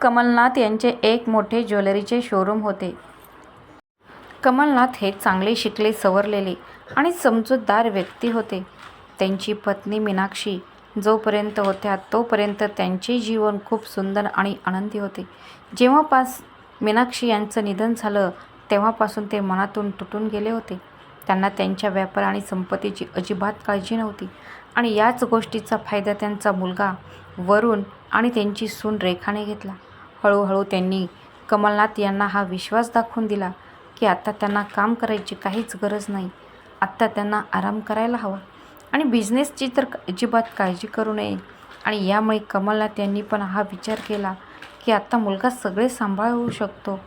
कमलनाथ यांचे एक मोठे ज्वेलरीचे शोरूम होते. कमलनाथ हे चांगले शिकले सवरलेले आणि समजूतदार व्यक्ती होते. त्यांची पत्नी मीनाक्षी जोपर्यंत होत्या तोपर्यंत त्यांचे जीवन खूप सुंदर आणि आनंदी होते. जेव्हापास मीनाक्षी यांचं निधन झालं तेव्हापासून ते मनातून तुटून गेले होते. त्यांना त्यांच्या व्यापार आणि संपत्तीची अजिबात काळजी नव्हती आणि याच गोष्टीचा फायदा त्यांचा मुलगा वरुण आणि त्यांची सून रेखाने घेतला. हळूहळू त्यांनी कमलनाथ यांना हा विश्वास दाखवून दिला की आता त्यांना काम करायची काहीच गरज नाही. आत्ता त्यांना आराम करायला हवा आणि बिझनेसची तर अजिबात काळजी करू नये आणि यामुळे कमलनाथ यांनी पण हा विचार केला की आत्ता मुलगा सगळे सांभाळू शकतो.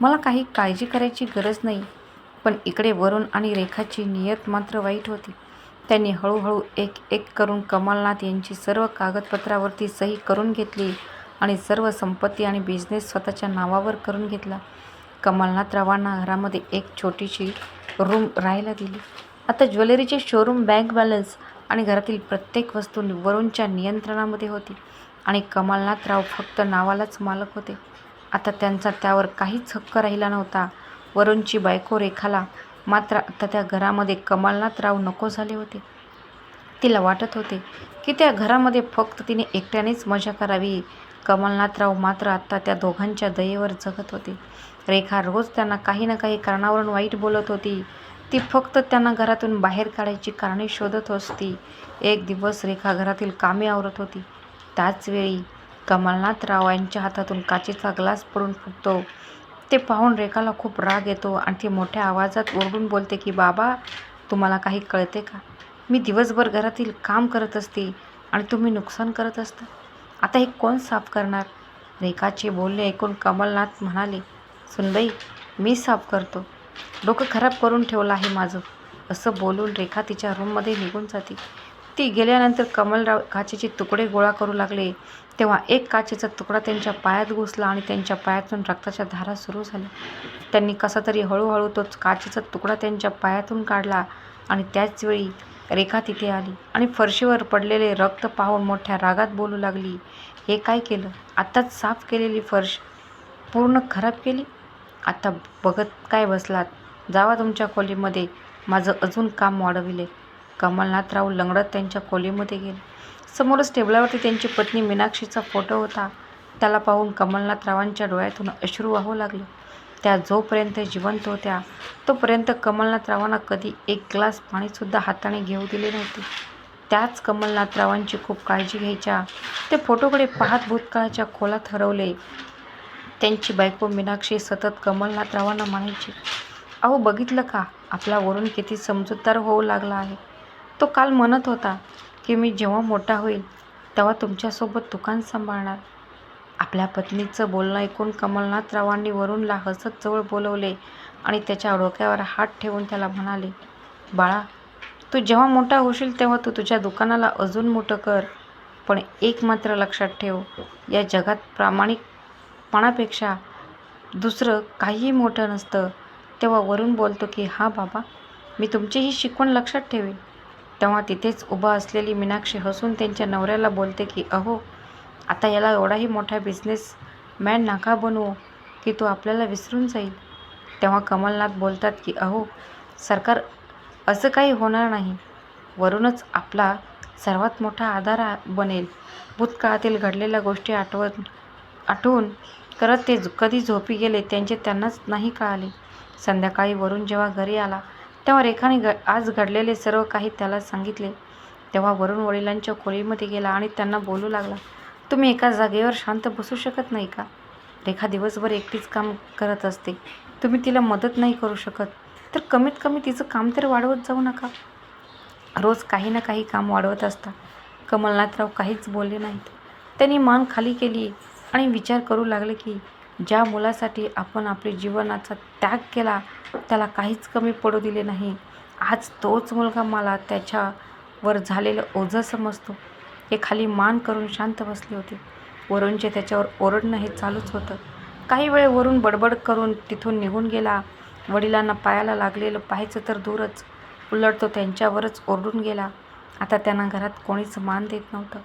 मला काही काळजी करायची गरज नाही. पण इकडे वरुण आणि रेखाची नियत मात्र वाईट होती. त्यांनी हळूहळू एक एक करून कमलनाथ यांची सर्व कागदपत्रांवरती सही करून घेतली आणि सर्व संपत्ती आणि बिझनेस स्वतःच्या नावावर करून घेतला. कमलनाथरावांना घरामध्ये एक छोटीशी रूम राहायला दिली. आता ज्वेलरीचे शोरूम, बँक बॅलन्स आणि घरातील प्रत्येक वस्तू वरूणच्या नियंत्रणामध्ये होती आणि कमलनाथराव फक्त नावालाच मालक होते. आता त्यांचा त्यावर काहीच हक्क राहिला नव्हता. वरुणची बायको रेखाला मात्र आता त्या घरामध्ये कमलनाथराव नको झाले होते. तिला वाटत होते की त्या घरामध्ये फक्त तिने एकट्यानेच मजा करावी. कमलनाथराव मात्र आत्ता त्या दोघांच्या दयेवर जगत होते. रेखा रोज त्यांना काही ना काही कारणावरून वाईट बोलत होती. ती फक्त त्यांना घरातून बाहेर काढायची कारणे शोधत असती. एक दिवस रेखा घरातील कामे आवरत होती. त्याचवेळी कमलनाथराव यांच्या हातातून काचेचा ग्लास पडून फुटतो. ते पाहून रेखाला खूप राग येतो आणि ती मोठ्या आवाजात ओरडून बोलते की बाबा तुम्हाला काही कळते का? मी दिवसभर घरातील काम करत असते आणि तुम्ही नुकसान करत असता. आता हे कोण साफ करणार? रेखाचे बोलणे ऐकून कमलनाथ म्हणाले सुनबाई मी साफ करतो. डोकं खराब करून ठेवलं आहे माझं. असं बोलून रेखा तिच्या रूममध्ये निघून जाते. ती गेल्यानंतर कमलराव काचेचे तुकडे गोळा करू लागले तेव्हा एक काचेचा तुकडा त्यांच्या पायात घुसला आणि त्यांच्या पायातून रक्ताच्या धारा सुरू झाल्या. त्यांनी कसा तरी हळूहळू तो काचेचा तुकडा त्यांच्या पायातून काढला आणि त्याचवेळी रेखा तिथे आली आणि फरशीवर पडलेले रक्त पाहून मोठ्या रागात बोलू लागली हे काय केलं? आत्ताच साफ केलेली फरश पूर्ण खराब केली. आता बघत काय बसलात? जावा तुमच्या खोलीमध्ये. माझं अजून काम वाढविले. कमलनाथराव लंगडत त्यांच्या खोलीमध्ये गेले. समोरच टेबलावरती त्यांची पत्नी मीनाक्षीचा फोटो होता. त्याला पाहून कमलनाथरावांच्या डोळ्यातून अश्रू वाहू लागले. त्या जोपर्यंत जिवंत होत्या तोपर्यंत कमलनाथरावांना कधी एक ग्लास पाणीसुद्धा हाताने घेऊ दिले नव्हते. त्याच कमलनाथरावांची खूप काळजी घ्यायच्या. ते फोटोकडे पाहत भूतकाळाच्या खोलात हरवले. त्यांची बायको मीनाक्षी सतत कमलनाथरावांना म्हणायची अहो बघितलं का आपला वरून किती समजूतदार होऊ लागला आहे. तो काल म्हणत होता की मी जेव्हा मोठा होईल तेव्हा तुमच्यासोबत दुकान सांभाळणार. आपल्या पत्नीचं बोलणं ऐकून कमलनाथरावांनी वरुणला हसत जवळ बोलवले आणि त्याच्या डोक्यावर हात ठेवून त्याला म्हणाले बाळा तू जेव्हा मोठा होशील तेव्हा तू तुझ्या दुकानाला अजून मोठं कर. पण एक मात्र लक्षात ठेव या जगात प्रामाणिकपणापेक्षा दुसरं काहीही मोठं नसतं. तेव्हा वरून बोलतो की हां बाबा मी तुमची ही शिकवण लक्षात ठेवेन. तेव्हा तिथेच उभा असलेली मीनाक्षी हसून त्यांच्या नवऱ्याला बोलते की अहो आता याला एवढाही मोठा बिझनेस मॅन नका बनवू की तो आपल्याला विसरून जाईल. तेव्हा कमलनाथ बोलतात की अहो सरकार असं काही होणार नाही. वरूनच आपला सर्वात मोठा आधार बनेल. भूतकाळातील घडलेल्या गोष्टी आठवत आठवून करत ते कधी झोपी गेले त्यांचे त्यांनाच नाही कळाले. संध्याकाळी वरून जेव्हा घरी आला तेव्हा रेखाने आज घडलेले सर्व काही त्याला सांगितले. तेव्हा वरुण वडिलांच्या खोलीमध्ये गेला आणि त्यांना बोलू लागला तुम्ही एका जागेवर शांत बसू शकत नाही का? रेखा दिवसभर एकटीच काम करत असते. तुम्ही तिला मदत नाही करू शकत तर कमीत कमी तिचं काम तर वाढवत जाऊ नका. रोज काही ना काही काम वाढवत असता. कमलनाथराव काहीच बोलले नाहीत. त्यांनी मान खाली केली आणि विचार करू लागले की ज्या मुलासाठी आपण आपले जीवनाचा त्याग केला त्याला काहीच कमी पडू दिले नाही. आज तोच मुलगा मला त्याच्यावर झालेलं ओझं समजतो. हे खाली मान करून शांत बसले होते. वरुणचे त्याच्यावर ओरडणं हे चालूच होतं. काही वेळ वरून बडबड करून तिथून निघून गेला. वडिलांना पायाला लागलेलं पाहायचं तर दूरच उलट तो त्यांच्यावरच ओरडून गेला. आता त्यांना घरात कोणीच मान देत नव्हतं.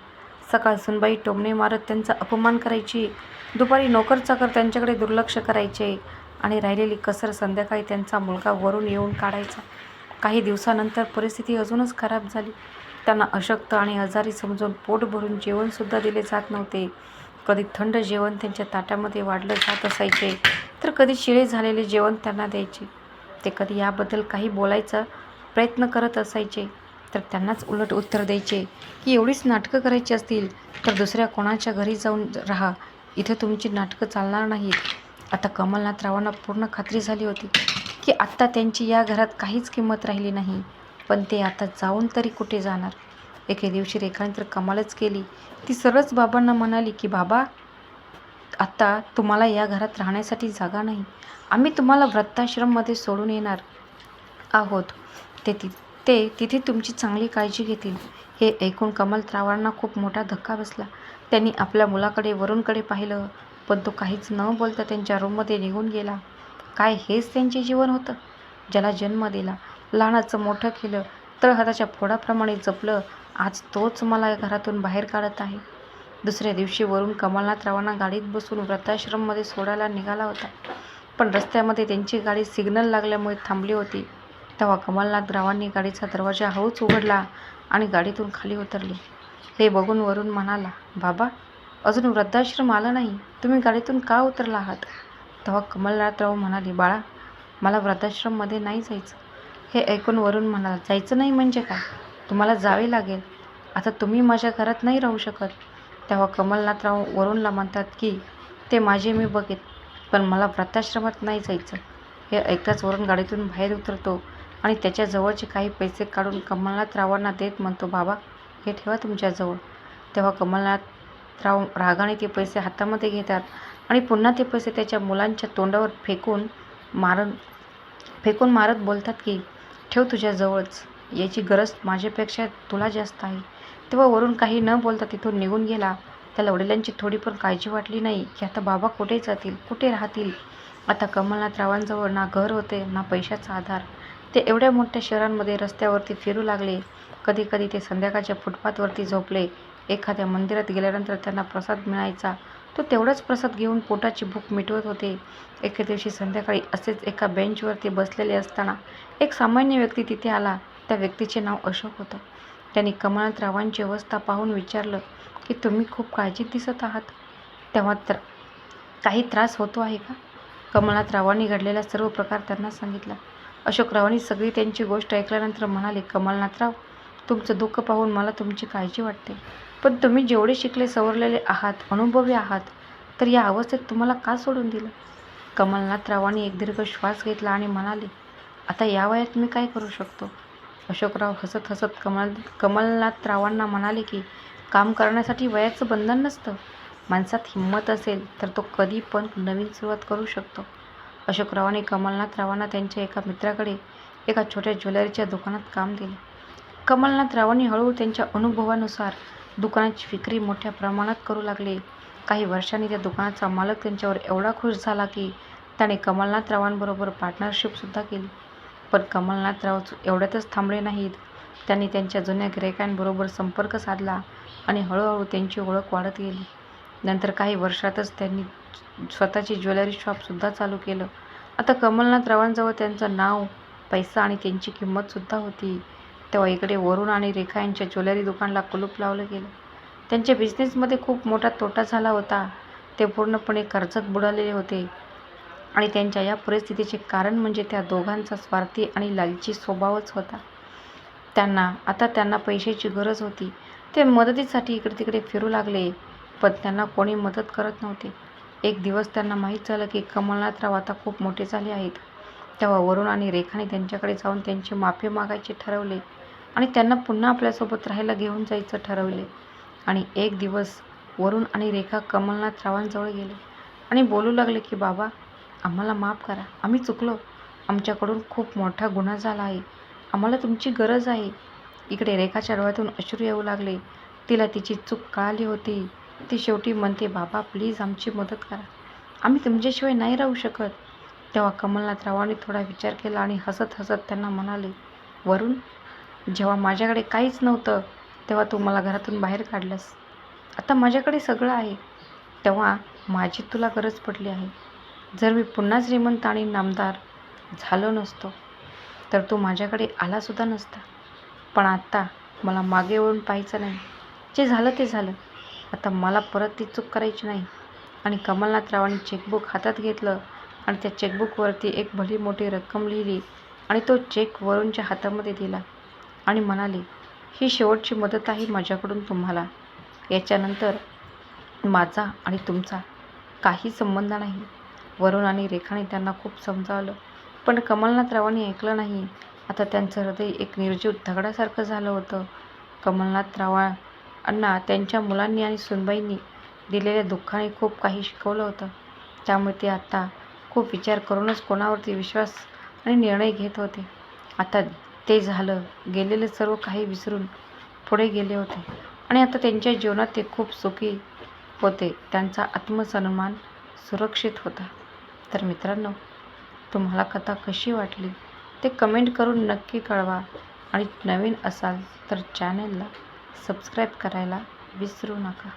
सकाळ सुनबाई टोमणे मारत त्यांचा अपमान करायची दुपारी नोकर चाकर त्यांच्याकडे दुर्लक्ष करायचे आणि राहिलेली कसर संध्याकाळी त्यांचा मुलगा वरून येऊन काढायचा काही दिवसानंतर परिस्थिती अजूनच खराब झाली त्यांना अशक्त आणि आजारी समजून पोट भरून जेवणसुद्धा दिले जात नव्हते. कधी थंड जेवण त्यांच्या ताटामध्ये वाढलं जात असायचे तर कधी शिळे झालेले जेवण त्यांना द्यायचे. ते कधी याबद्दल काही बोलायचा प्रयत्न करत असायचे तर त्यांनाच उलट उत्तर द्यायचे की एवढीच नाटकं करायची असतील तर दुसऱ्या कोणाच्या घरी जाऊन राहा. इथे तुमची नाटकं चालणार नाहीत. आता कमलनाथ रावांना पूर्ण खात्री झाली होती की आत्ता त्यांची या घरात काहीच किंमत राहिली नाही. पण ते आता जाऊन तरी कुठे जाणार? एके दिवशी रेखाने तर कमालच केली. ती सरळच बाबांना म्हणाली की बाबा आत्ता तुम्हाला या घरात राहण्यासाठी जागा नाही. आम्ही तुम्हाला वृद्धाश्रममध्ये सोडून येणार आहोत. ते ति ते तिथे तुमची चांगली काळजी घेतील. हे ऐकून कमलत्रावांना खूप मोठा धक्का बसला. त्यांनी आपल्या मुलाकडे वरूणकडे पाहिलं पण तो काहीच न बोलता त्यांच्या रूममध्ये निघून गेला. काय हेच त्यांचे जीवन होतं? ज्याला जन्म दिला. लहानाचं मोठं केलं तळहाताच्या फोडाप्रमाणे जपलं. आज तोच मला घरातून बाहेर काढत आहे. दुसऱ्या दिवशी वरून कमलनाथरावांना गाडीत बसून वृद्धाश्रममध्ये सोडायला निघाला होता. पण रस्त्यामध्ये त्यांची गाडी सिग्नल लागल्यामुळे थांबली होती. तेव्हा कमलनाथरावांनी गाडीचा दरवाजा हळूच उघडला आणि गाडीतून खाली उतरले. हे बघून वरून म्हणाला बाबा अजून वृद्धाश्रम आला नाही. तुम्ही गाडीतून का उतरला आहात? तेव्हा कमलनाथराव म्हणाले बाळा मला वृद्धाश्रममध्ये नाही जायचं. हे ऐकून वरून म्हणाला जायचं नाही म्हणजे काय? तुम्हाला जावे लागेल. आता तुम्ही माझ्या घरात नाही राहू शकत. तेव्हा कमलनाथराव वरूनला म्हणतात की ते माझे मी बघेन पण मला वृत्ताश्रमात नाही जायचं हे ऐकताच वरून गाडीतून बाहेर उतरतो आणि त्याच्याजवळचे काही पैसे काढून कमलनाथरावांना देत म्हणतो बाबा हे ठेवा तुमच्याजवळ तेव्हा कमलनाथराव रागाने ते पैसे हातामध्ये घेतात आणि पुन्हा ते पैसे त्याच्या मुलांच्या तोंडावर फेकून मारत फेकून मारत बोलतात की ठेव तुझ्याजवळच. याची गरज माझ्यापेक्षा तुला जास्त आहे. तेव्हा वरून काही न बोलता तिथून निघून गेला. त्याला वडिलांची थोडी पण काळजी वाटली नाही की आता बाबा कुठे जातील कुठे राहतील? आता कमलनाथरावांजवळ ना घर होते ना पैशाचा आधार. ते एवढ्या मोठ्या शहरांमध्ये रस्त्यावरती फिरू लागले. कधी कधी ते संध्याकाळच्या फुटपाथवरती झोपले. एखाद्या मंदिरात गेल्यानंतर त्यांना प्रसाद मिळायचा. तो तेवढाच प्रसाद घेऊन पोटाची भूक मिटवत होते. एके दिवशी संध्याकाळी असेच एका बेंचवरती बसलेले असताना एक सामान्य व्यक्ती तिथे आला. त्या व्यक्तीचे नाव अशोक होतं. त्यांनी कमलनाथरावांची अवस्था पाहून विचारलं की तुम्ही खूप काळजीत दिसत आहात? तेव्हा तर काही त्रास होतो आहे का? कमलनाथरावांनी घडलेला सर्व प्रकार त्यांना सांगितला. अशोकरावांनी सगळी त्यांची गोष्ट ऐकल्यानंतर म्हणाले कमलनाथराव तुमचं दुःख पाहून मला तुमची काळजी वाटते. पण तुम्ही जेवढे शिकले सवरलेले आहात अनुभवी आहात तर या अवस्थेत तुम्हाला का सोडून दिलं? कमलनाथरावांनी एक दीर्घ श्वास घेतला आणि म्हणाले आता या वयात मी काय करू शकतो? अशोकराव हसत हसत कमल कमलनाथरावांना म्हणाले की काम करण्यासाठी वयाचं बंधन नसतं. माणसात हिंमत असेल तर तो कधी पण नवीन सुरुवात करू शकतो. अशोकरावांनी कमलनाथरावांना त्यांच्या एका मित्राकडे एका छोट्या ज्वेलरीच्या दुकानात काम दिले. कमलनाथरावांनी हळूहळू त्यांच्या अनुभवानुसार दुकानाची विक्री मोठ्या प्रमाणात करू लागले. काही वर्षांनी त्या दुकानाचा मालक त्यांच्यावर एवढा खुश झाला की त्याने कमलनाथरावांबरोबर पार्टनरशिपसुद्धा केली. पण कमलनाथराव एवढ्यातच थांबले नाहीत. त्यांनी त्यांच्या जुन्या गिरायकांबरोबर संपर्क साधला आणि हळूहळू त्यांची ओळख वाढत गेली. नंतर काही वर्षातच त्यांनी स्वतःची ज्वेलरी शॉपसुद्धा चालू केलं. आता कमलनाथ रावांजवळ त्यांचं नाव पैसा आणि त्यांची किंमतसुद्धा होती. तेव्हा इकडे वरुण आणि रेखा यांच्या ज्वेलरी दुकानाला कुलूप लावलं गेलं. त्यांच्या बिझनेसमध्ये खूप मोठा तोटा झाला होता. ते पूर्णपणे कर्जात बुडालेले होते. आणि त्यांच्या या परिस्थितीचे कारण म्हणजे त्या दोघांचा स्वार्थी आणि लालची स्वभावच होता. त्यांना आता त्यांना पैशाची गरज होती. ते मदतीसाठी इकडे तिकडे फिरू लागले पण त्यांना कोणी मदत करत नव्हते. एक दिवस त्यांना माहीत झालं की कमलनाथराव आता खूप मोठे झाले आहेत. तेव्हा वरुण आणि रेखाने त्यांच्याकडे जाऊन त्यांची माफी मागायचे ठरवले. आणि त्यांना पुन्हा आपल्यासोबत राहायला घेऊन जायचं ठरवले. आणि एक दिवस वरुण आणि रेखा कमलनाथरावांजवळ गेले आणि बोलू लागले की बाबा आम्हाला माफ करा. आम्ही चुकलो. आमच्याकडून खूप मोठा गुन्हा झाला आहे. आम्हाला तुमची गरज आहे. इकडे रेखाच्या डोळ्यातून अश्रू येऊ लागले. तिला तिची चूक कळाली होती. ती शेवटी म्हणते बाबा प्लीज आमची मदत करा. आम्ही तुमच्याशिवाय नाही राहू शकत. तेव्हा कमलनाथरावांनी थोडा विचार केला आणि हसत हसत त्यांना म्हणाले वरून जेव्हा माझ्याकडे काहीच नव्हतं तेव्हा तू मला घरातून बाहेर काढलंस. आता माझ्याकडे सगळं आहे. तेव्हा माझी तुला गरज पडली आहे. जर मी पुन्हा श्रीमंत आणि नामदार झालो नसतो तर तू माझ्याकडे आलासुद्धा नसता. पण आत्ता मला मागे वळून पाहायचं नाही. जे झालं ते झालं. आता मला परत ती चूक करायची नाही. आणि कमलनाथरावांनी चेकबुक हातात घेतलं आणि त्या चेकबुकवरती एक भली मोठी रक्कम लिहिली आणि तो चेक वरूनच्या हातामध्ये दिला. आणि म्हणाले ही शेवटची मदत आहे माझ्याकडून तुम्हाला. याच्यानंतर माझा आणि तुमचा काही संबंध नाही. वरुण आणि रेखाने त्यांना खूप समजावलं. पण कमलनाथरावांनी ऐकलं नाही. आता त्यांचं हृदय एक निर्जीव दगडासारखं झालं होतं. कमलनाथ रावांना त्यांच्या मुलांनी आणि सुनबाईंनी दिलेल्या दुःखाने खूप काही शिकवलं होतं. त्यामुळे ते आत्ता खूप विचार करूनच कोणावरती विश्वास आणि निर्णय घेत होते. आता ते झालं. गेलेले सर्व काही विसरून पुढे गेले होते. आणि आता त्यांच्या जीवनात ते खूप सुखी होते. त्यांचा आत्मसन्मान सुरक्षित होता. तर मित्रांनो तुम्हाला कथा कशी वाटली? ते कमेंट करून नक्की कळवा. आणि नवीन असाल तर चॅनलला सबस्क्राईब करायला विसरू नका.